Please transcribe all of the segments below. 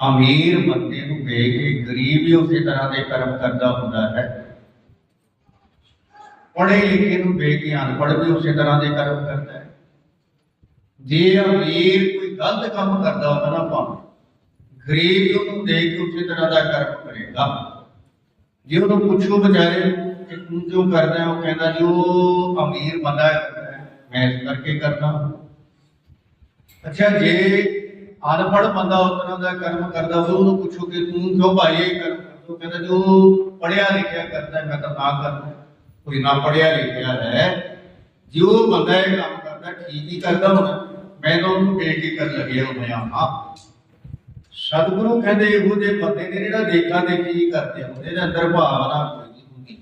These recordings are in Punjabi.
ਅਮੀਰ ਬੰਦੇ ਨੂੰ ਵੇਖ ਕੇ ਗਰੀਬ ਵੀ ਉਸੇ ਤਰ੍ਹਾਂ ਦੇ ਕਰਮ ਕਰਦਾ ਹੁੰਦਾ ਹੈ। ਪੜ੍ਹੇ ਲਿਖੇ ਨੂੰ ਵੇਖ ਕੇ ਅਨਪੜ੍ਹ ਵੀ ਉਸੇ ਤਰ੍ਹਾਂ ਦੇ ਕਰਮ ਕਰਦਾ ਹੈ। ਜੇ ਅਮੀਰ ਕੋਈ ਗਲਤ ਕੰਮ ਕਰਦਾ ਹੁੰਦਾ ਨਾ ਭਾਵੇਂ ਗਰੀਬ ਵੀ ਉਹਨੂੰ ਦੇਖ ਕੇ ਉਸੇ ਤਰ੍ਹਾਂ ਦਾ ਕਰਮ ਕਰੇਗਾ। ਜੇ ਉਹਨੂੰ ਪੁੱਛੋ ਵਿਚਾਰੇ ਨੂੰ ਕਿ ਤੂੰ ਕਿਉਂ ਕਰਦਾ ਹੈ ਉਹ ਕਹਿੰਦਾ ਜੀ, ਉਹ ਅਮੀਰ ਬੰਦਾ ਹੈ, ਮੈਂ ਇਸ ਕਰਕੇ ਕਰਦਾ। ਅੱਛਾ, ਜੇ ਅਨਪੜ੍ਹ ਬੰਦਾ ਉਸ ਦਾ ਕਰਮ ਕਰਦਾ ਹੋਵੇ ਉਹਨੂੰ ਪੁੱਛੋ ਕਿ ਤੂੰ ਕਿਉਂ ਭਾਈ ਇਹ ਕਰਮ ਕਰਦਾ? ਕਹਿੰਦਾ ਜੋ ਪੜਿਆ ਲਿਖਿਆ ਕਰਦਾ ਮੈਂ ਤਾਂ ਨਾ ਕਰਦਾ। ਕੋਈ ਨਾ ਪੜਿਆ ਲਿਖਿਆ ਹੈ, ਜੋ ਬੰਦਾ ਇਹ ਕੰਮ ਕਰਦਾ, ਠੀਕ ਹੀ ਕਰਦਾ ਹੋਣਾ। ਮੈਂ ਤਾਂ ਉਹਨੂੰ ਵੇਖ ਕੇ ਕਰ ਲੱਗਿਆ ਹੋਇਆ ਹਾਂ। ਸਤਿਗੁਰੂ ਕਹਿੰਦੇ ਇਹੋ ਜਿਹੇ ਬੰਦੇ ਨੇ ਜਿਹੜਾ ਦੇਖਾ ਦੇਖੀ ਕਰਦੇ ਹੁੰਦੇ ਨੇ ਅੰਦਰ ਭਾਵਨਾ ਕੋਈ ਨਹੀਂ ਹੁੰਦੀ।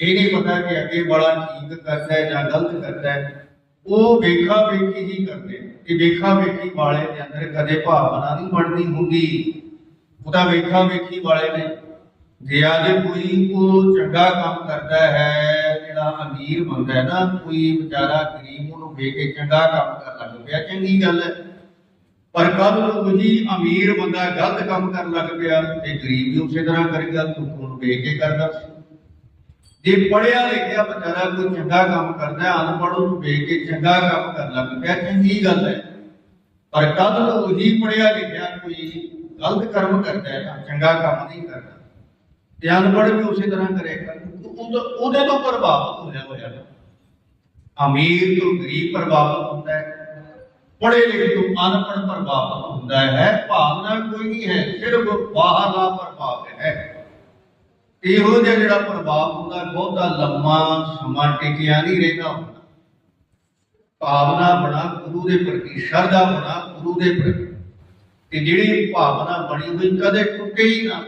ਇਹ ਨਹੀਂ ਪਤਾ ਕਿ ਅੱਗੇ ਵਾਲਾ ਠੀਕ ਕਰਦਾ ਹੈ ਜਾਂ ਗਲਤ ਕਰਦਾ ਹੈ। ਉਹ ਵੇਖਾ ਵੇਖੀ ਹੀ ਕਰਦੇ। ਕਿ ਵੇਖਾ ਵੇਖੀ ਵਾਲੇ ਦੇ ਅੰਦਰ ਕਦੇ ਭਾਵਨਾ ਨਹੀਂ ਬਣਦੀ ਹੁੰਦੀ। ਉਹਦਾ ਵੇਖਾ ਵੇਖੀ ਵਾਲੇ ਨੇ। ਜੇ ਅੱਜ ਕੋਈ ਉਹ ਚੰਗਾ ਕੰਮ ਕਰਦਾ ਹੈ, ਜਿਹੜਾ ਅਮੀਰ ਬੰਦਾ ਹੈ ਨਾ, ਕੋਈ ਵਿਚਾਰਾ ਗਰੀਬ, ਉਹਨੂੰ ਵੇਖ ਕੇ ਚੰਗਾ ਕੰਮ ਕਰਨ ਲੱਗ ਪਿਆ, ਚੰਗੀ ਗੱਲ ਹੈ। ਪਰ ਕੱਲ ਨੂੰ ਉਹੀ ਅਮੀਰ ਬੰਦਾ ਗਲਤ ਕੰਮ ਕਰਨ ਲੱਗ ਪਿਆ, ਤੇ ਗਰੀਬ ਵੀ ਉਸੇ ਤਰ੍ਹਾਂ ਕਰੇਗਾ ਤੂੰ ਉਹਨੂੰ ਵੇਖ ਕੇ ਕਰਦਾ। ਸੀ ਜੇ ਪੜਿਆ ਲਿਖਿਆ ਵਿਚਾਰਾ ਕੋਈ ਚੰਗਾ ਕੰਮ ਕਰਦਾ ਅਨਪੜ੍ਹ ਨੂੰ ਵੇਖ ਕੇ ਚੰਗਾ ਕੰਮ ਕਰਨ ਲੱਗ ਪਿਆ, ਚੰਗੀ ਗੱਲ ਹੈ। ਪਰ ਕਦ ਨੂੰ ਉਹੀ ਪੜਿਆ ਲਿਖਿਆ ਕੋਈ ਗਲਤ ਕਰਮ ਕਰਦਾ ਹੈ ਤਾਂ ਚੰਗਾ ਕੰਮ ਨਹੀਂ ਕਰਦਾ। ਤੇ ਅਨਪੜ੍ਹ ਵੀ ਉਸੇ ਤਰ੍ਹਾਂ ਕਰੇਗਾ। ਉਹਦੇ ਤੋਂ ਪ੍ਰਭਾਵਿਤ ਹੋਇਆ ਹੋਇਆ ਅਮੀਰ ਤੋਂ ਗਰੀਬ ਪ੍ਰਭਾਵਿਤ ਹੁੰਦਾ ਹੈ। ਪੜ੍ਹੇ ਲਿਖੇ ਤੋਂ ਅਨਪੜ੍ਹ ਪ੍ਰਭਾਵਿਤ ਹੁੰਦਾ ਹੈ। ਭਾਵਨਾ ਕੋਈ ਨਹੀਂ ਹੈ, ਸਿਰਫ ਬਾਹਰਲਾ ਪ੍ਰਭਾਵ ਹੈ। ਇਹੋ ਜਿਹਾ ਜਿਹੜਾ ਪ੍ਰਭਾਵ ਹੁੰਦਾ, ਬਹੁਤਾ ਲੰਮਾ ਸਮਾਂ ਟਿਕਿਆ ਨਹੀਂ ਰਹਿੰਦਾ ਹੁੰਦਾ। ਭਾਵਨਾ ਬਣਾ ਗੁਰੂ ਦੇ ਪ੍ਰਤੀ, ਸ਼ਰਧਾ ਬਣਾ ਗੁਰੂ ਦੇ ਪ੍ਰਤੀ। ਤੇ ਜਿਹੜੀ ਭਾਵਨਾ ਬਣੀ ਹੋਈ ਕਦੇ ਟੁੱਟੇ ਹੀ ਨਾ